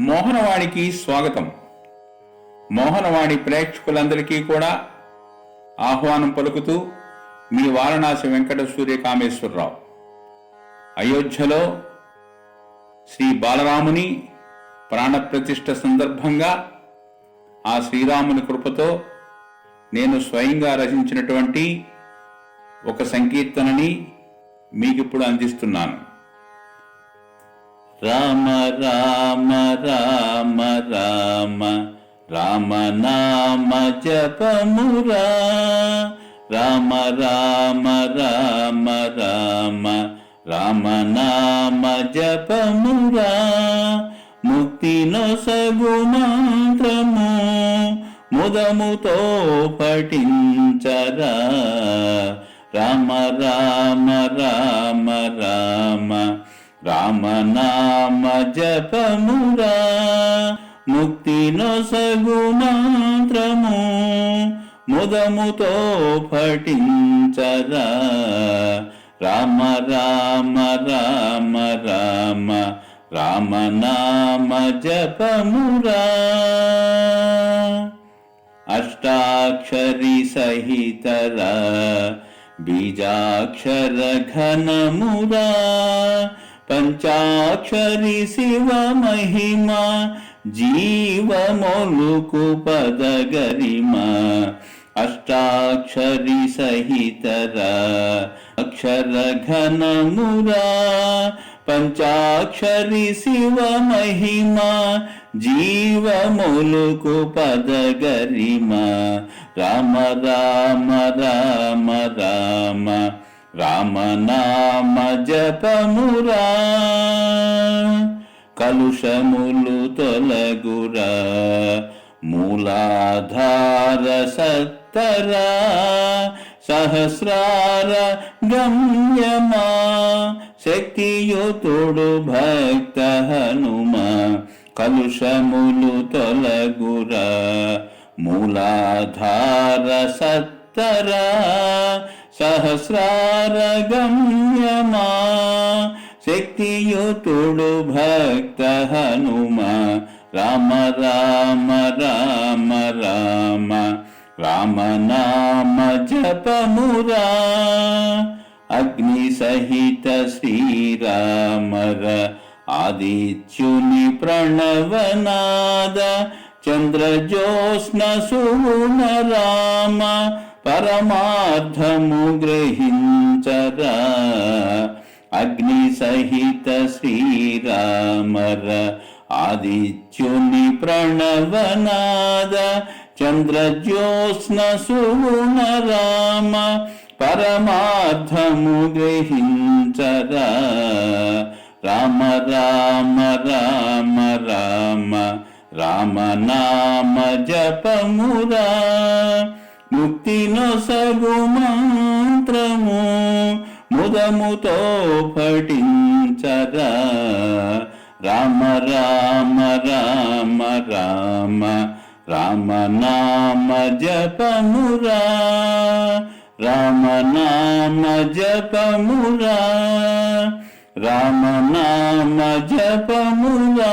మోహనవాణికి స్వాగతం. మోహనవాణి ప్రేక్షకులందరికీ కూడా ఆహ్వానం పలుకుతూ మీ వారణాసి వెంకట సూర్య కామేశ్వరరావు అయోధ్యలో శ్రీ బాలరాముని ప్రాణప్రతిష్ఠ సందర్భంగా ఆ శ్రీరాముని కృపతో నేను స్వయంగా రచించినటువంటి ఒక సంకీర్తనని మీకిప్పుడు అందిస్తున్నాను. రామ రామ రామ రామ రామ నామ జపమురా. రామ రామ రామ రామ రామ నామ జపమురా. ముక్తి నొసగు మంత్రము ముదముతో పఠించరా. రామ రామ రామ రామ రామనామ జపమురా ముక్తి నొసగు మంత్రము ముదముతో పఠించరా. రామ రామ రామ రామ రామనామ జపమురా అష్టాక్షరి సహితరా బీజాక్షర ఘనమురా. పంచాక్షరి శివ మహిమ జీవమొలుకు పదగరిమ అష్టాక్షరి సహితర అక్షర ఘనమురా పంచాక్షరి శివ మహిమ జీవములుకు పదగరిమ రామ రామ రామ రామ రామ రామనామ జపమురా కలుషములు తొలగురా. మూలాధార సత్తరా. సహస్రార గమ్యమా. శక్తియుతుడు భక్త హనుమ. కలుషములు తొలగురా. మూలాధార సత్తరా. సహస్రార గమ్యమా శక్తియుతుడు భక్త హనుమ. రామ రామ రామ రామ రామ నామ జపమురా. అగ్ని సహిత శ్రీరామర ఆదిత్యుని ప్రణవనాద చంద్రజోస్న సుగుణ రామ పరమార్థము గ్రహించరా. అగ్ని సహిత శ్రీరామర. ఆదిత్యుని ప్రణవనాద. చంద్రజ్యోత్స్న సుగుణ రామ పరమార్థము గ్రహించరా. రామ రామ రామ రామ. రామ నామ జపమురా. ముక్తి నొసగు మంత్రము ముదముతో పఠించరా రామ రామ రామ రామ రామ నామ జపమురా. రామ నామ జపమురా. రామ నామ జపమురా.